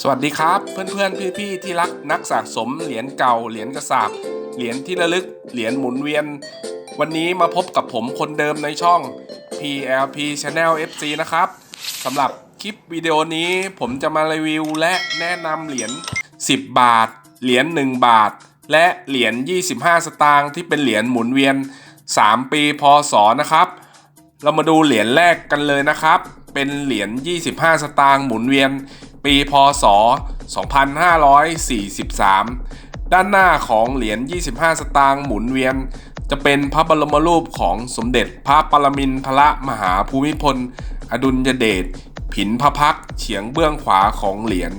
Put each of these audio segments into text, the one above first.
สวัสดีครับ เพื่อนๆ พี่ๆ ที่รักนักสะสมเหรียญเก่าเหรียญกระสาบเหรียญที่ระลึกเหรียญหมุนเวียน วันนี้มาพบกับผมคนเดิมในช่อง PLP Channel FC นะครับสำหรับคลิปวิดีโอนี้ผมจะมารีวิวและแนะนำเหรียญ10 บาท เหรียญ1บาท และเหรียญ25 สตางค์ที่เป็นเหรียญหมุนเวียน 3 ปีพศนะครับ เรามาดูเหรียญแรกกันเลยนะครับ เป็นเหรียญ25 สตางค์หมุนเวียน ปี พศ 2543 ด้านหน้าของเหรียญ 25 สตางค์หมุนเวียน จะเป็นพระบรมรูปของสมเด็จพระปรมินทรมหาภูมิพล อดุลยเดช ผินพระพักเฉียงเบื้องขวาของเหรียญ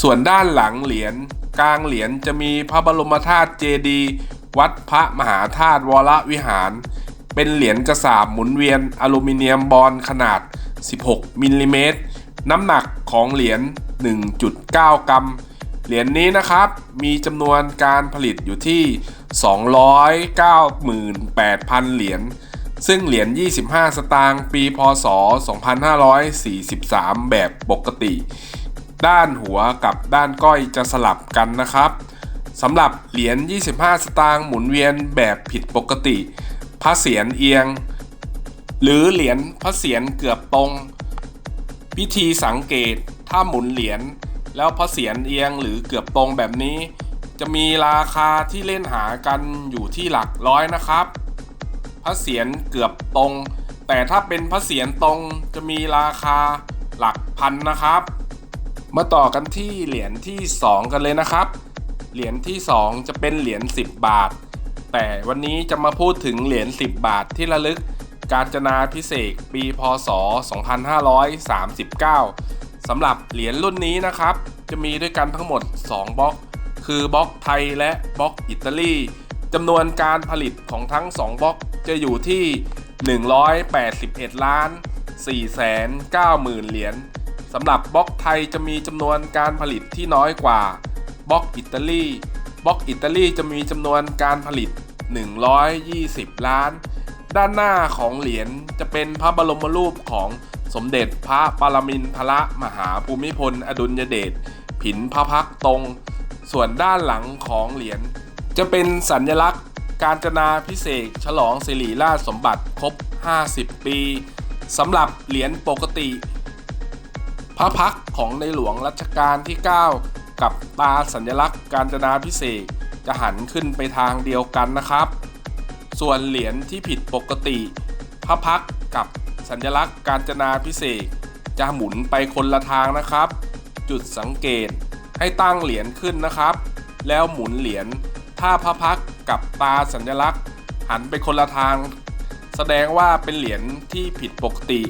ส่วนด้านหลังเหรียญกลางเหรียญจะมีพระบรมธาตุเจดีย์วัดพระมหาธาตุวรวิหาร เป็นเหรียญกระสาบหมุนเวียนอลูมิเนียมบอลขนาด 16 มิลลิเมตร น้ำหนักของเหรียญ 1.9 กรัม เหรียญนี้นะครับ มีจำนวนการผลิตอยู่ที่ 298,000 เหรียญ ซึ่งเหรียญ 25 สตางค์ ปี พศ 2543 แบบปกติ ด้านหัวกับด้านก้อยจะสลับกันนะครับ สำหรับเหรียญ 25 สตางค์หมุนเวียนแบบผิดปกติ พระเศียรเอียง หรือเหรียญพระเศียรเกือบตรง วิธีสังเกตถ้าหมุนเหรียญแล้วพระเศียรเอียงหรือเกือบตรงแบบนี้ จะมีราคาที่เล่นหากันอยู่ที่หลักร้อยนะครับพระเศียรเกือบตรง แต่ถ้าเป็นพระเศียรตรงจะมีราคาหลักพันนะครับ มาต่อกันที่เหรียญที่ 2 กันเลยนะครับ เหรียญที่ 2 จะเป็นเหรียญ10 บาท แต่วันนี้จะมาพูดถึงเหรียญ10 บาทที่ระลึก การจนาพิเศษปีพศ 2539สำหรับเหรียญรุ่นนี้นะครับ จะมีด้วยกันทั้งหมด 2บล็อก คือบล็อกไทยและบล็อกอิตาลีจำนวนการผลิตของทั้ง 2บล็อกจะอยู่ที่ 181 ล้าน4แสน9หมื่นเหรียญสำหรับบล็อกไทยจะมีจำนวนการผลิตที่น้อยกว่าบล็อกอิตาลีบล็อกอิตาลีจะมีจำนวนการผลิต 120 ล้าน ด้านหน้าของเหรียญจะเป็นพระบรมรูปของสมเด็จพระปรมินทรมหาภูมิพล อดุลยเดชผินพระพักตร์ตรง ส่วนด้านหลังของเหรียญจะเป็นสัญลักษณ์ การจนาพิเศษฉลองสิริราชสมบัติครบ 50 ปีสำหรับเหรียญปกติ พระพักตร์ของในหลวงรัชกาลที่ 9 กับตาสัญลักษณ์ การจนาพิเศษจะหันขึ้นไปทางเดียวกันนะครับ ส่วนเหรียญที่ผิดปกติ พระพักกับสัญลักษณ์การจนาพิเศษจะหมุนไปคนละทางนะครับ จุดสังเกตให้ตั้งเหรียญขึ้นนะครับ แล้วหมุนเหรียญถ้าพระพักกับตาสัญลักษณ์ หันไปคนละทาง แสดงว่าเป็นเหรียญที่ผิดปกติ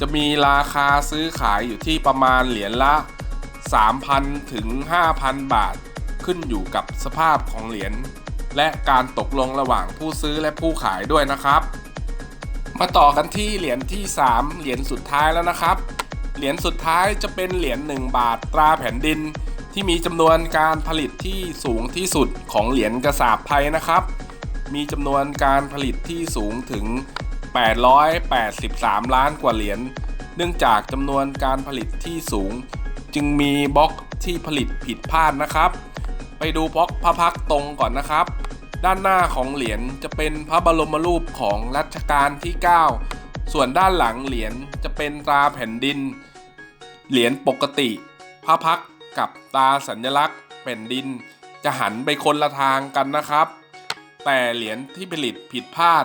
จะมีราคาซื้อขายอยู่ที่ประมาณเหรียญละ 3,000 ถึง 5,000 บาท ขึ้นอยู่กับสภาพของเหรียญ และการตกลงระหว่างผู้ซื้อและผู้ขายด้วยนะครับ มาต่อกันที่เหรียญที่ 3 เหรียญสุดท้ายแล้วนะครับ เหรียญสุดท้ายจะเป็นเหรียญ1 บาทตราแผ่นดิน ที่มีจำนวนการผลิตที่สูงที่สุดของเหรียญกระสาบไทยนะครับ มีจำนวนการผลิตที่สูงถึง 883 ล้านกว่าเหรียญเนื่องจากจำนวนการผลิตที่สูง จึงมีบล็อกที่ผลิตผิดพลาดนะครับ ไปดูบล็อกพระพักตรงก่อนนะครับ ด้านหน้าของเหรียญจะเป็นพระบรมรูปของรัชกาลที่ 9 ส่วนด้านหลังเหรียญจะเป็นตราแผ่นดิน เหรียญปกติ พระพักกับตาสัญลักษณ์ แผ่นดิน จะหันไปคนละทางกันนะครับ แต่เหรียญที่ผลิตผิดพลาด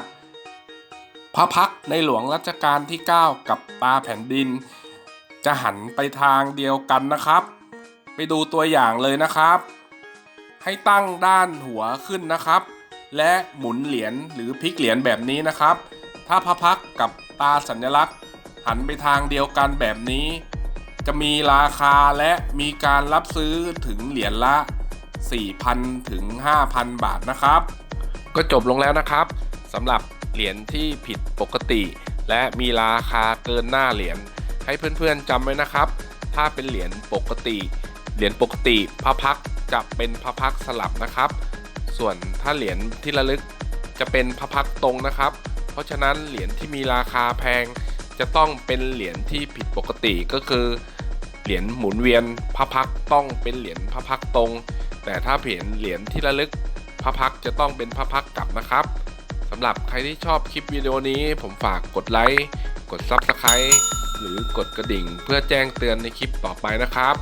พระพักในหลวงรัชกาลที่ 9 กับตาแผ่นดิน จะหันไปทางเดียวกันนะครับ ไปดูตัวอย่างเลยนะครับ ให้ตั้งด้านหัวขึ้นนะครับ และหมุนเหรียญหรือพลิกเหรียญแบบนี้นะครับ ถ้าพระพักกับตาสัญลักษณ์ หันไปทางเดียวกันแบบนี้ จะมีราคาและมีการรับซื้อถึงเหรียญละ 4,000 ถึง 5,000 บาทนะครับ ก็จบลงแล้วนะครับสำหรับเหรียญที่ผิดปกติ และมีราคาเกินหน้าเหรียญให้เพื่อนๆจำไว้นะครับ ถ้าเป็นเหรียญปกติ เหรียญปกติพระพัก จะเป็นพระพักสลับนะครับ ส่วนถ้าเหรียญที่ระลึกจะเป็นพระพักตรงนะครับ เพราะฉะนั้นเหรียญที่มีราคาแพง จะต้องเป็นเหรียญที่ผิดปกติก็คือ เหรียญหมุนเวียนพระพักต้องเป็นเหรียญพระพักตรง แต่ถ้าเห็นเหรียญที่ระลึกพระพักจะต้องเป็นพระพักกลับนะครับสำหรับใครที่ชอบคลิปวิดีโอนี้ ผมฝากกดไลค์กด Subscribe หรือกดกระดิ่งเพื่อแจ้งเตือนในคลิปต่อไปนะครับ